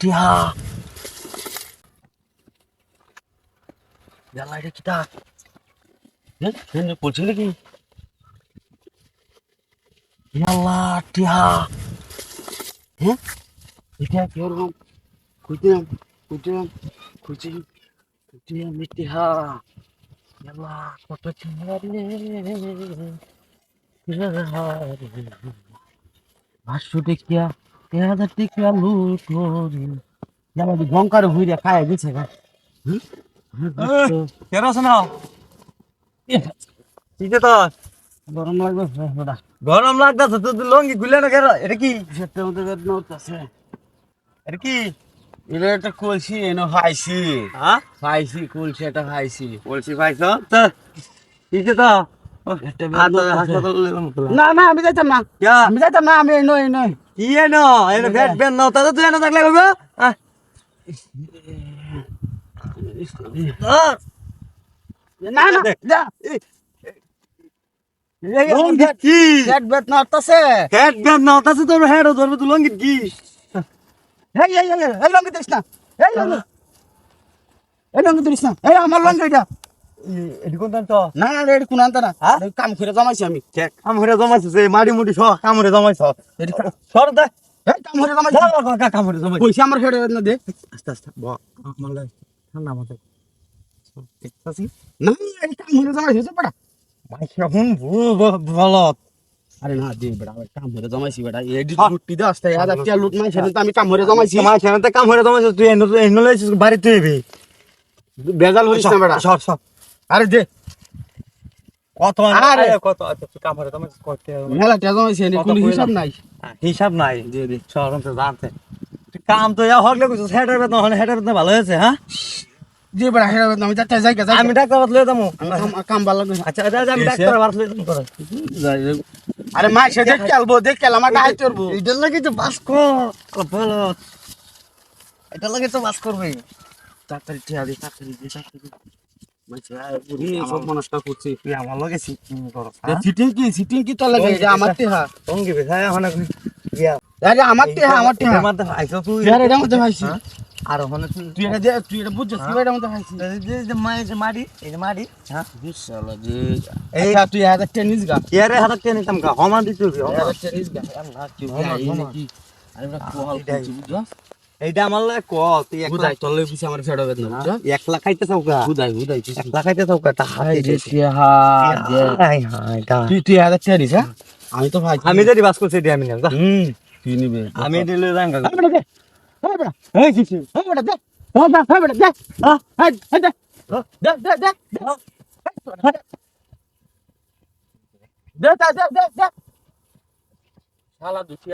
টিহা ইয়াল্লা এটা কিটা বলছি নাকি ইয়াল্লা টিহা হ্যাঁ এটা কি ওরকম খুঁজলাম খুঁজলাম খুঁজি খুঁজলাম টিহা ইয়াল্লা কত টিহা রে ভাষ্য দেখিয়া তেহাজার টিকা লুট করি যেমন গঙ্কার হইয়া খায় গেছে গা কেন আছে না কিসে তো। গরম লাগবে ওটা গরম লাগতেছে তো তুই লঙ্গি খুলে না কেন? এটা কি? সেটার মধ্যে হচ্ছে এটা কি? এটা একটা কলসি এনে খাইছি হ্যাঁ? খাইছি কলসি এটা খাইছি বলছি ভাই তো? তো তো। না না আমি যাইতাম না। আমি যাইতাম না আমি নই নই। কি নো এর ফ্যাট বেন নাও তাতে তুই না থাকলে হবে হ্যাঁ? না না যা। কি? হেড বেট নাড়তাছে হেড বেট নাড়তাছে তোর হেড ধরবে তুই লঙ্গিত কি? এই এই এই লঙ্গিত দিস না। এই লঙ্গিত এই লঙ্গিত দিস এই আমার লঙ্গিত এটা। না না এটা কোন আনতে না হ্যাঁ? কাম করে জমাইছি আমি কাম করে সব কাম করে জমাইছ সর দে এই কাম করে জমাইছি কাম করে জমাইছ পয়সা আমার ফেড়ে না দে আস্তে আস্তে ব আমার লাগে ঠান্ডা মাথায় না এই কাম করে জমাইছি বেটা মাইকা হুন ভালো আরে না দে বেটা কাম করে জমাইছি বেটা এডিট লুটি দে আসতে হাজার টাকা লুট মাইছে তো আমি কাম করে জমাইছি মাই খেলাতে কাম করে জমাইছ তুই এনে এনে লাইছিস বাড়িতে এবি বেজাল হইছ না বেটা সর সর আরে দে কত আরে। কত? আচ্ছা কাম করে জমাইছিস করতে মেলা টাকা এনে কত কোনো হিসাব নাই। হিসাব নাই। দে দে সর তো জানতে। কাম তো ইয়া হগলে কইছিস হেডার বেতন হলে হেডার বেতন ভালো হয়েছে হ্যাঁ? দে বেটা হেরা আমি যাতে যাই যাই আমি ডাক্তার বাত লয়ে আমি কাম- ভালো লাগে আচ্ছা আচ্ছা আমি ডাক্তার বাত লয়ে যাব আরে মা সে দেখ খেলব দেখ খেল আমার গায়ে চড়বো এটার লাগে তো বাস কর ভালো এটার লাগে তো বাস করবে। তাড়াতাড়ি টিয়া দে তাড়াতাড়ি দে তাড়াতাড়ি আর ওখানে তুই এটা তুই এটা বুঝছিস তুই হ্যাঁ? এটা মধ্যে খাইছিস এই যে মাই যে মারি এই যে মারি হ্যাঁ? ইনশাআল্লাহ যে এই আচ্ছা, তুই হাজার টেনিস গা। ইয়ারে হাজার টেনিস গা আল্লাহ হ্যাঁ, কি হমা কি? আরে এইটা আমার লাগে ক তুই এক লাখ তোর লই পিছে আমার ফেড়া বুঝছস এক লাখ খাইতে চাও কা বুঝাই এক লাখ খাইতে চাও কা তা হাই রে দে হাই হাই তা তুই তুই হ্যাঁ আমি তো ভাই আমি যদি বাস করছি আমি না হুম তুই নিবে আমি দিলে এই বেটা দে এই বেটা এই কিছু এই বেটা দে এই বেটা দে হ্যাঁ দে দে দে দে দে দে দে দে শালা